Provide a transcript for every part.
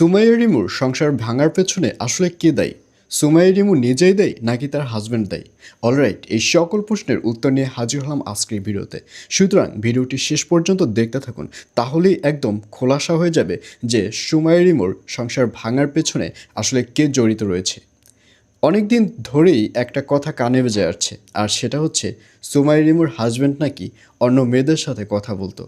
সুমাইয়া রিমুর সংসার ভাঙার পেছনে আসলে কে দায়ী? সুমাইয়া রিমু নিজেই দেয় নাকি তার হাজব্যান্ড দেয়? অলরাইট এই সকল প্রশ্নের উত্তর নিয়ে হাজির হলাম আজকের ভিডিওতে। সুতরাং ভিডিওটি শেষ পর্যন্ত দেখতে থাকুন, তাহলেই একদম খোলাসা হয়ে যাবে যে সুমাইয়া রিমুর সংসার ভাঙার পেছনে আসলে কে জড়িত রয়েছে। অনেক দিন ধরেই একটা কথা কানে বেজে আসছে, আর সেটা হচ্ছে সুমাই রিমুর হাজব্যান্ড নাকি অন্য মেয়েদের সাথে কথা বলতো।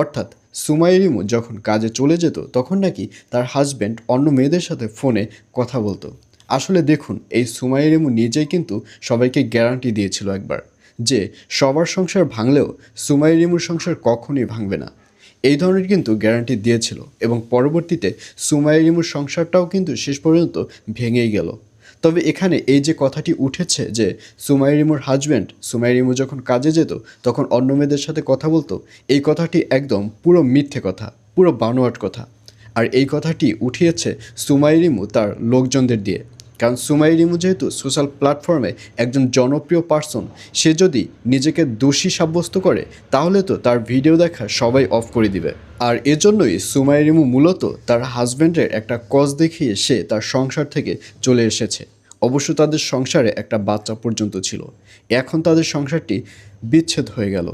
অর্থাৎ সুমাই রিমু যখন কাজে চলে যেত, তখন নাকি তার হাজব্যান্ড অন্য মেয়েদের সাথে ফোনে কথা বলতো। আসলে দেখুন, এই সুমাই রিমু নিজেই কিন্তু সবাইকে গ্যারান্টি দিয়েছিল একবার যে সবার সংসার ভাঙলেও সুমাই রিমুর সংসার কখনোই ভাঙবে না। এই ধরনের কিন্তু গ্যারান্টি দিয়েছিল এবং পরবর্তীতে সুমাই রিমুর সংসারটাও কিন্তু শেষ পর্যন্ত ভেঙেই গেল। তবে এখানে এই যে কথাটি উঠেছে যে সুমাই রিমুর হাজব্যান্ড সুমাই রিমু যখন কাজে যেত, তখন অন্য মেয়েদের সাথে কথা বলতো, এই কথাটি একদম পুরো মিথ্যে কথা, পুরো বানোয়াট কথা। আর এই কথাটি উঠিয়েছে সুমাই রিমু তার লোকজনদের দিয়ে। কারণ সুমাই রিমু যেহেতু সোশ্যাল প্ল্যাটফর্মে একজন জনপ্রিয় পার্সন, সে যদি নিজেকে দোষী সাব্যস্ত করে, তাহলে তো তার ভিডিও দেখা সবাই অফ করে দিবে। আর এজন্যই সুমাই রিমু মূলত তার হাজব্যান্ডের একটা কজ দেখিয়ে সে তার সংসার থেকে চলে এসেছে। অবশ্য তাদের সংসারে একটা বাচ্চা পর্যন্ত ছিল। এখন তাদের সংসারটি বিচ্ছেদ হয়ে গেল।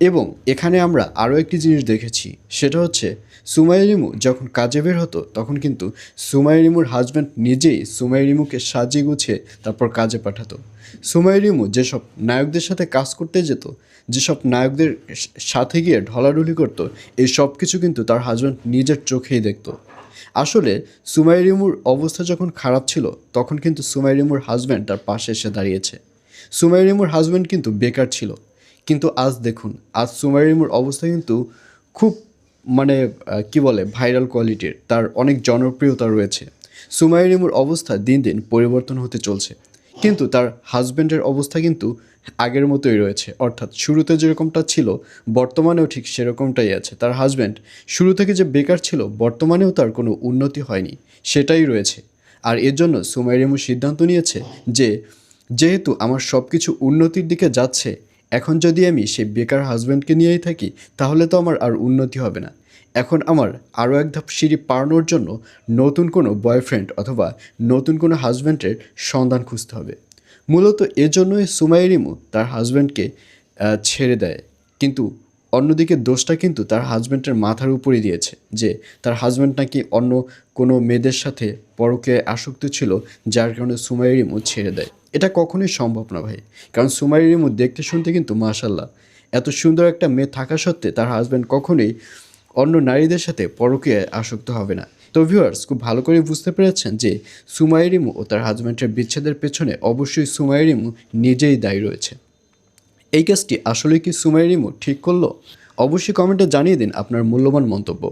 এবং এখানে আমরা আরও একটি জিনিস দেখেছি, সেটা হচ্ছে সুমাই রিমু যখন কাজে বের হতো, তখন কিন্তু সুমাই রিমুর হাজব্যান্ড নিজেই সুমাই রিমুকে সাজিয়ে গুছিয়ে তারপর কাজে পাঠাতো। সুমাই রিমু যেসব নায়কদের সাথে কাজ করতে যেত, যেসব নায়কদের সাথে গিয়ে ঢলাঢলি করতো, এই সব কিছু কিন্তু তার হাজব্যান্ড নিজের চোখেই দেখতো। আসলে সুমাই রিমুর অবস্থা যখন খারাপ ছিল, তখন কিন্তু সুমাই রিমুর হাজব্যান্ড তার পাশে এসে দাঁড়িয়েছে। সুমাই রিমুর হাজব্যান্ড কিন্তু বেকার ছিল। কিন্তু আজ দেখুন, আজ সুমাই রিমুর অবস্থা কিন্তু খুব মানে কি বলে ভাইরাল কোয়ালিটির তার অনেক জনপ্রিয়তা রয়েছে। সুমাই রিমুর অবস্থা দিন দিন পরিবর্তন হতে চলছে। কিন্তু তার হাজব্যান্ডের অবস্থা কিন্তু আগের মতোই রয়েছে। অর্থাৎ শুরুতে যেরকমটা ছিল, বর্তমানেও ঠিক সেরকমটাই আছে। তার হাজব্যান্ড শুরু থেকে যে বেকার ছিল, বর্তমানেও তার কোনো উন্নতি হয়নি। সেটাই রয়েছে। আর এর জন্য সুমাই রিমু সিদ্ধান্ত নিয়েছে যে, যেহেতু আমার সব কিছু উন্নতির দিকে যাচ্ছে এখন যদি আমি সেই বেকার হাজব্যান্ডকে নিয়েই থাকি, তাহলে তো আমার আর উন্নতি হবে না। এখন আমার আরও এক ধাপ সিঁড়ি পাড়ানোর জন্য নতুন কোনো বয়ফ্রেন্ড অথবা নতুন কোনো হাজব্যান্ডের সন্ধান খুঁজতে হবে। মূলত এজন্যই সুমাই রিমু তার হাজব্যান্ডকে ছেড়ে দেয়। কিন্তু অন্যদিকে দোষটা কিন্তু তার হাজব্যান্ডের মাথার উপরে দিয়েছে যে তার হাজব্যান্ড নাকি অন্য কোনো মেয়েদের সাথে পরকে আসক্ত ছিল, যার কারণে সুমাই রিমু ছেড়ে দেয়। এটা কখনোই সম্ভব না ভাই। কারণ সুমাই রিমু দেখতে শুনতে কিন্তু মাশাল্লাহ এত সুন্দর একটা মেয়ে থাকা সত্ত্বে তার হাজব্যান্ড কখনোই অন্য নারীদের সাথে পরকে আসক্ত হবে না। তো ভিউয়ার্স খুব ভালো করে বুঝতে পেরেছেন যে সুমাই রিমু ও তার হাজব্যান্ডের বিচ্ছেদের পেছনে অবশ্যই সুমাই রিমু নিজেই দায়ী রয়েছে। এই কাজটি আসলে কি সুমাই রিমু ঠিক করল? অবশ্যই কমেন্টে জানিয়ে দিন আপনার মূল্যবান মন্তব্য।